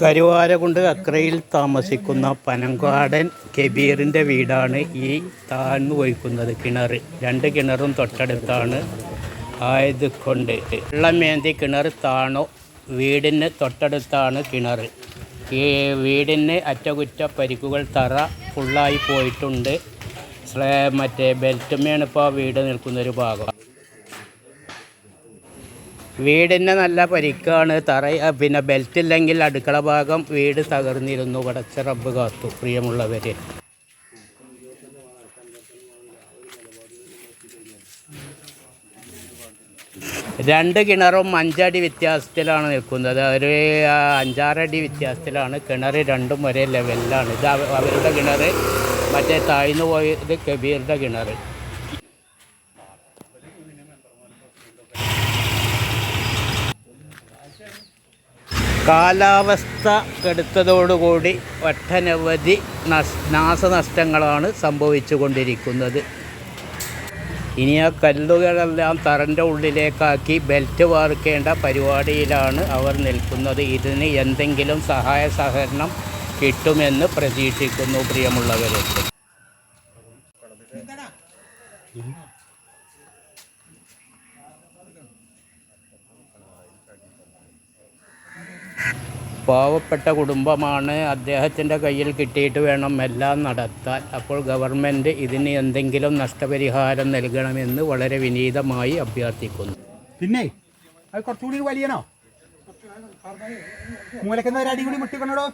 കരുവാരകുണ്ട് അക്രയിൽ താമസിക്കുന്ന പനങ്കാടൻ കബീറിന്റെ വീടാണ് ഈ താഴ്ന്നു വഹിക്കുന്നത് കിണർ. രണ്ട് കിണറും തൊട്ടടുത്താണ് ആയതുകൊണ്ട് വെള്ളമേന്തി കിണർ താണോ. വീടിന് തൊട്ടടുത്താണ് കിണർ. ഈ വീടിന് അറ്റകുറ്റ പരിക്കുകൾ തറ ഫുള്ളായി പോയിട്ടുണ്ട്. മറ്റേ ബെൽറ്റുമേണ് ഇപ്പോൾ വീട് നിൽക്കുന്നൊരു ഭാഗം. വീടിന് നല്ല പരിക്കാണ്. തറ പിന്നെ ബെൽറ്റ് ഇല്ലെങ്കിൽ അടുക്കള ഭാഗം വീട് തകർന്നിരുന്നു. കടച്ച റബ്ബ് കാത്തു. പ്രിയമുള്ളവര്. രണ്ട് കിണറും അഞ്ചടി വ്യത്യാസത്തിലാണ് നിൽക്കുന്നത്. ഒരു അഞ്ചാറടി വ്യത്യാസത്തിലാണ്. കിണർ രണ്ടും ഒരേ ലെവലിലാണ് ഇത് അവരുടെ കിണർ മറ്റേ താഴ്ന്നു പോയത് കബീറിന്റെ കിണർ കാലാവസ്ഥ കെടുത്തതോടുകൂടി ഒട്ടനവധി നഷ് നാശനഷ്ടങ്ങളാണ് സംഭവിച്ചു കൊണ്ടിരിക്കുന്നത് ഇനി ആ കല്ലുകളെല്ലാം തറന്റെ ഉള്ളിലേക്കാക്കി ബെൽറ്റ് വാർക്കേണ്ട പരിപാടിയിലാണ് അവർ നിൽക്കുന്നത്. ഇതിന് എന്തെങ്കിലും സഹായ സഹകരണം കിട്ടുമെന്ന് പ്രതീക്ഷിക്കുന്നു പ്രിയമുള്ളവരെ. പാവപ്പെട്ട കുടുംബമാണ് അദ്ദേഹത്തിന്റെ കയ്യിൽ കിട്ടിയിട്ട് വേണം എല്ലാം നടത്താൻ. അപ്പോൾ ഗവൺമെന്റ് ഇതിന് എന്തെങ്കിലും നഷ്ടപരിഹാരം നൽകണമെന്ന് വളരെ വിനീതമായി അഭ്യർത്ഥിക്കുന്നു. പിന്നെ വലിയനോ മൂലക്കുന്ന ഒരു അടി കൂടി മുട്ടിക്കണോടോ